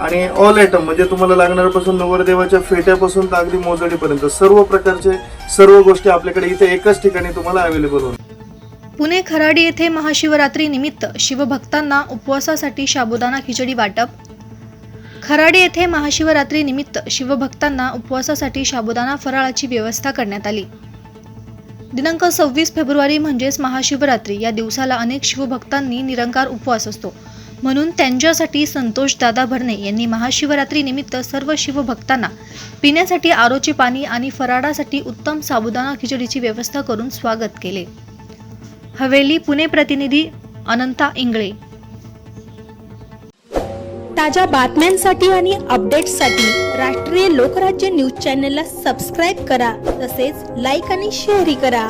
आणि all item म्हणजे तुम्हाला लागणाऱ्यापासून नवरदेवाच्या फेट्यापासून तर अगदी मोजडीपर्यंत सर्व प्रकारचे सर्व गोष्टी आपल्याकडे इथे एकाच ठिकाणी तुम्हाला अवेलेबल होणार. पुणे खराडी येथे महाशिवरात्री निमित्त शिवभक्तांना उपवासासाठी साबुदाणा खिचडी वाटप. खराडी येथे महाशिवरात्री निमित्त शिवभक्तांना उपवासासाठी साबुदाणा फराळाची व्यवस्था करण्यात आली. दिनांक सव्वीस फेब्रुवारी म्हणजेच महाशिवरात्री या दिवसाला अनेक शिवभक्तांनी निरंकार उपवास असतो. म्हणून त्यांच्यासाठी संतोष दादा भरणे यांनी महाशिवरात्री निमित्त सर्व शिवभक्तांना पिण्यासाठी आरोचे पाणी आणि फराळासाठी उत्तम साबुदाणा खिचडीची व्यवस्था करून स्वागत केले. हवेली पुणे प्रतिनिधी अनंता इंगळे. ताज्या बातम्यांसाठी आणि अपडेट्ससाठी राष्ट्रीय लोकराज्य न्यूज चॅनलला सबस्क्राईब करा तसेच लाईक आणि शेअरही करा.